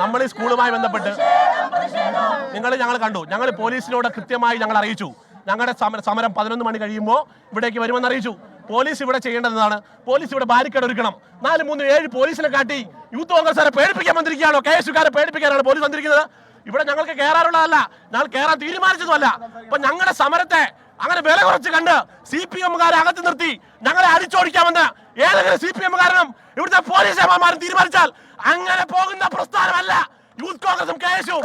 നമ്മൾ ഈ സ്കൂളുമായി ബന്ധപ്പെട്ട് നിങ്ങൾ ഞങ്ങൾ കണ്ടു. ഞങ്ങൾ പോലീസിനോട് കൃത്യമായി ഞങ്ങൾ അറിയിച്ചു. ഞങ്ങളുടെ സമരം സമരം പതിനൊന്ന് മണി കഴിയുമ്പോൾ ഇവിടേക്ക് വരുമെന്ന് അറിയിച്ചു. പോലീസ് ഇവിടെ ചെയ്യേണ്ടതെന്നാണ് പോലീസ് ഇവിടെ ബാരിക്കേഡ് ഒരുക്കണം. നാല് മൂന്ന് ഏഴ് പോലീസിനെ കാട്ടി യൂത്ത് കോൺഗ്രസ്സുകാരെ പേടിപ്പിക്കാൻ വന്നിരിക്കുകയാണോ. കെ എസ് യുക്കാരെ പേടിപ്പിക്കാനാണ് പോലീസ് വന്നിരിക്കുന്നത്. ഇവിടെ ഞങ്ങൾക്ക് കയറാറുള്ളതല്ല ഞങ്ങൾ കയറാൻ തീരുമാനിച്ചതുമല്ല. അപ്പൊ ഞങ്ങളുടെ സമരത്തെ അങ്ങനെ വില കുറച്ച് കണ്ട് സി പി എമ്മുകാരെ അകത്ത് നിർത്തി ഞങ്ങളെ അടിച്ചോടിക്കാമെന്ന് ഏതെങ്കിലും സി പി എം കാരണം ഇവിടുത്തെ പോലീസ് ഏമാന്മാരും തീരുമാനിച്ചാൽ അങ്ങനെ പോകുന്ന പ്രസ്ഥാനമല്ല. യൂത്ത് കോൺഗ്രസും കെ എസ്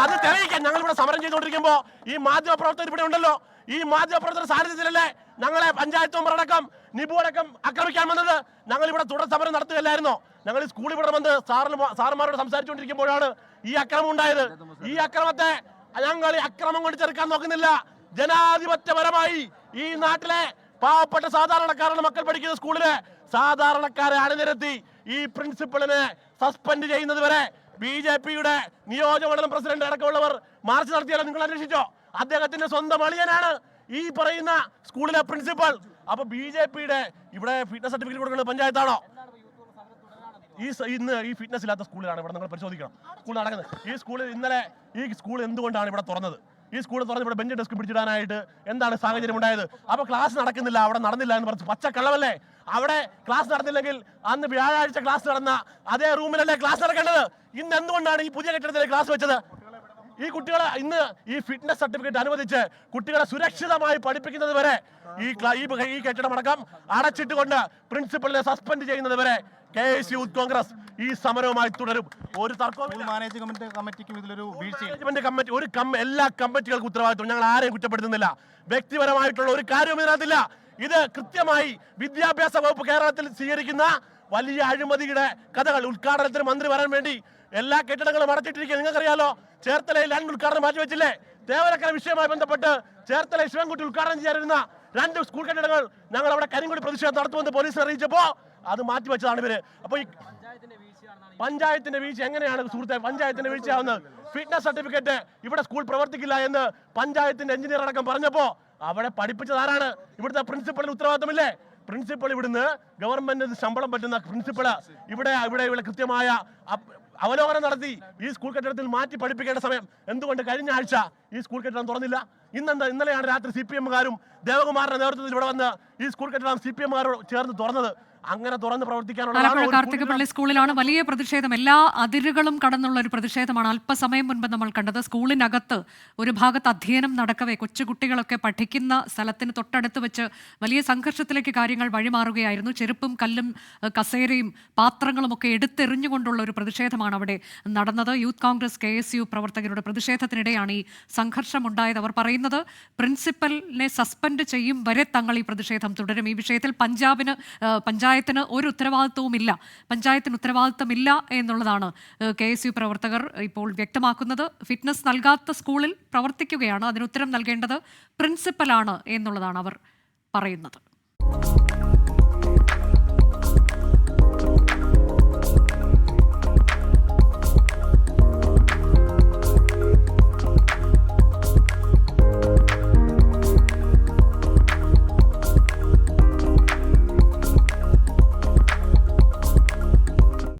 അത് തെളിയിക്കാൻ ഞങ്ങൾ ഇവിടെ സമരം ചെയ്തുകൊണ്ടിരിക്കുമ്പോ ഈ മാധ്യമ പ്രവർത്തകർ ഇവിടെ ഉണ്ടല്ലോ. ഈ മാധ്യമ പ്രവർത്തകർ സാന്നിധ്യത്തിലല്ലേ ഞങ്ങളെ പഞ്ചായത്ത് മെമ്പർ അടക്കം നിബു അടക്കം ആക്രമിക്കാൻ വന്നത്? ഞങ്ങൾ ഇവിടെ തുടർ സമരം നടത്തുകയല്ലായിരുന്നോ? ഞങ്ങൾ ഈ സ്കൂളിൽ ഇവിടെ വന്ന് സാറിന് സാറുമാരോട് സംസാരിച്ചുകൊണ്ടിരിക്കുമ്പോഴാണ് ഈ അക്രമം ഉണ്ടായത്. ഈ അക്രമത്തെ ഞങ്ങൾ ഈ അക്രമം കൊണ്ട് ചെറുക്കാൻ നോക്കുന്നില്ല. ജനാധിപത്യപരമായി ഈ നാട്ടിലെ പാവപ്പെട്ട സാധാരണക്കാരുടെ മക്കൾ പഠിക്കുന്ന സ്കൂളിൽ. സാധാരണക്കാരെ അണിനിരത്തി ഈ പ്രിൻസിപ്പളിനെ സസ്പെൻഡ് ചെയ്യുന്നത് വരെ ബി ജെ പിയുടെ നിയോജകമണ്ഡലം പ്രസിഡന്റ് അടക്കമുള്ളവർ മാർച്ച് നടത്തിയാലോ? നിങ്ങൾ അന്വേഷിച്ചോ? അദ്ദേഹത്തിന്റെ സ്വന്തം അളിയനാണ് ഈ പറയുന്ന സ്കൂളിലെ പ്രിൻസിപ്പൽ അപ്പൊ ബി ജെ പിയുടെ ഇവിടെ ഫിറ്റ്നസ് സർട്ടിഫിക്കറ്റ് കൊടുക്കുന്നത് പഞ്ചായത്താണോ? ഈ ഇന്ന് ഈ ഫിറ്റ്നസ് ഇല്ലാത്ത സ്കൂളിലാണ് ഇവിടെ. നിങ്ങൾ പരിശോധിക്കണം. സ്കൂൾ നടക്കുന്നത്. ഈ സ്കൂളിൽ ഇന്നലെ ഈ സ്കൂൾ എന്തുകൊണ്ടാണ് ഇവിടെ തുറന്നത്? ഈ സ്കൂളിൽ തുറന്ന് ഇവിടെ ബെഞ്ച് ഡെസ്ക് പിടിച്ചിടാനായിട്ട് എന്താണ് സാഹചര്യം ഉണ്ടായത്? അപ്പൊ ക്ലാസ് നടക്കുന്നില്ല അവിടെ നടന്നില്ല എന്ന് പറഞ്ഞു പച്ച കള്ളമല്ലേ? അവിടെ ക്ലാസ് നടന്നില്ലെങ്കിൽ അന്ന് വ്യാഴാഴ്ച ക്ലാസ് നടന്ന അതേ റൂമിലല്ലേ ക്ലാസ് നടക്കേണ്ടത്? ഇന്ന് എന്തുകൊണ്ടാണ് ഈ പുതിയ കെട്ടിടത്തിലെ ക്ലാസ് വെച്ചത്? ഈ കുട്ടികളെ ഇന്ന് ഈ ഫിറ്റ്നസ് സർട്ടിഫിക്കറ്റ് അനുവദിച്ച് കുട്ടികളെ സുരക്ഷിതമായി പഠിപ്പിക്കുന്നത് വരെ ഈ ഈ കെട്ടിടമടക്കം അടച്ചിട്ടുകൊണ്ട് പ്രിൻസിപ്പളിനെ സസ്പെൻഡ് ചെയ്യുന്നത് വരെ കെ എസ് യൂത്ത് കോൺഗ്രസ് ഈ സമരവുമായി തുടരും. ഒരു തർക്കവും മാനേജ്മെന്റ് കമ്മിറ്റിക്കും ഇതിലൊരു മാനേജ്മെന്റ് കമ്മിറ്റി ഒരു എല്ലാ കമ്മിറ്റികൾക്കും ഉത്തരവാദിത്വം. ഞങ്ങൾ ആരെയും കുറ്റപ്പെടുത്തുന്നില്ല. വ്യക്തിപരമായിട്ടുള്ള ഒരു കാര്യവും ഇതിനകത്തില്ല. ഇത് കൃത്യമായി വിദ്യാഭ്യാസ വകുപ്പ് കേരളത്തിൽ സ്വീകരിക്കുന്ന വലിയ അഴിമതിയുടെ കഥകൾ ഉദ്ഘാടനത്തിന് മന്ത്രി വരാൻ വേണ്ടി എല്ലാ കെട്ടിടങ്ങളും അടച്ചിട്ടിരിക്കുക. നിങ്ങൾക്കറിയാലോ ചേർത്തലയിൽ രണ്ട് ഉദ്ഘാടനം മാറ്റിവെച്ചില്ലേ? തേവരക്കര വിഷയവുമായി ബന്ധപ്പെട്ട് ചേർത്തല ശിവൻകുട്ടി ഉദ്ഘാടനം ചെയ്യാനിരുന്ന രണ്ട് സ്കൂൾ കെട്ടിടങ്ങൾ ഞങ്ങൾ അവിടെ കരിങ്കുടി പ്രതിഷേധം നടത്തുമെന്ന് പോലീസ് അറിയിച്ചപ്പോ അത് മാറ്റി വെച്ചതാണ് ഇവർ. അപ്പൊ ഈ പഞ്ചായത്തിന്റെ വീഴ്ച എങ്ങനെയാണ് സുഹൃത്തെ? പഞ്ചായത്തിന്റെ വീഴ്ചയാവുന്നത്. ഫിറ്റ്നസ് സർട്ടിഫിക്കറ്റ് ഇവിടെ സ്കൂൾ പ്രവർത്തിക്കില്ല എന്ന് പഞ്ചായത്തിന്റെ എഞ്ചിനീയർ അടക്കം പറഞ്ഞപ്പോ അവിടെ പഠിപ്പിച്ചത് ആരാണ്? ഇവിടുത്തെ പ്രിൻസിപ്പളിന് ഉത്തരവാദിത്തമില്ലേ? പ്രിൻസിപ്പൾ ഇവിടുന്ന് ഗവൺമെന്റ് ശമ്പളം പറ്റുന്ന പ്രിൻസിപ്പൾ ഇവിടെ ഇവിടെ ഇവിടെ കൃത്യമായ അവലോകനം നടത്തി ഈ സ്കൂൾ കെട്ടിടത്തിൽ മാറ്റി പഠിപ്പിക്കേണ്ട സമയം. എന്തുകൊണ്ട് കഴിഞ്ഞ ആഴ്ച ഈ സ്കൂൾ കെട്ടിടം തുറന്നില്ല? ഇന്നെന്താ ഇന്നലെയാണ് രാത്രി സി പി എമ്മുകാരും ദേവകുമാറിന്റെ നേതൃത്വത്തിൽ ഇവിടെ വന്ന് ഈ സ്കൂൾ കെട്ടിടം സി പി എമ്മുകാരോട് ചേർന്ന് തുറന്നത്. അങ്ങനെ തുറന്ന് പ്രവർത്തിക്കാനുള്ള കാർത്തികപ്പള്ളി സ്കൂളിലാണ് വലിയ പ്രതിഷേധം. എല്ലാ അതിരുകളും കടന്നുള്ള ഒരു പ്രതിഷേധമാണ് അല്പസമയം മുൻപ് നമ്മൾ കണ്ടത്. സ്കൂളിനകത്ത് ഒരു ഭാഗത്ത് അധ്യയനം നടക്കവേ. കൊച്ചുകുട്ടികളൊക്കെ പഠിക്കുന്ന സ്ഥലത്തിന് തൊട്ടടുത്ത് വെച്ച് വലിയ സംഘർഷത്തിലേക്ക് കാര്യങ്ങൾ വഴിമാറുകയായിരുന്നു. ചെരുപ്പും കല്ലും കസേരയും പാത്രങ്ങളും ഒക്കെ എടുത്തെറിഞ്ഞുകൊണ്ടുള്ള ഒരു പ്രതിഷേധമാണ് അവിടെ നടന്നത്. Youth Congress K S U പ്രവർത്തകരുടെ പ്രതിഷേധത്തിനിടെയാണ് ഈ സംഘർഷമുണ്ടായത്. അവർ പറയുന്നത് പ്രിൻസിപ്പലിനെ സസ്പെൻഡ് ചെയ്യും വരെ തങ്ങൾ ഈ പ്രതിഷേധം തുടരും. ഈ വിഷയത്തിൽ പഞ്ചാബിന് ഏഹ്, പഞ്ചായത്തിന് ഒരു ഉത്തരവാദിത്വവുമില്ല. പഞ്ചായത്തിന് ഉത്തരവാദിത്തമില്ല എന്നുള്ളതാണ് കെ എസ് യു പ്രവർത്തകർ ഇപ്പോൾ വ്യക്തമാക്കുന്നത്. ഫിറ്റ്നസ് നൽകാത്ത സ്കൂളിൽ പ്രവർത്തിക്കുകയാണ്. അതിന് ഉത്തരം നൽകേണ്ടത് പ്രിൻസിപ്പലാണ് എന്നുള്ളതാണ് അവർ പറയുന്നത്.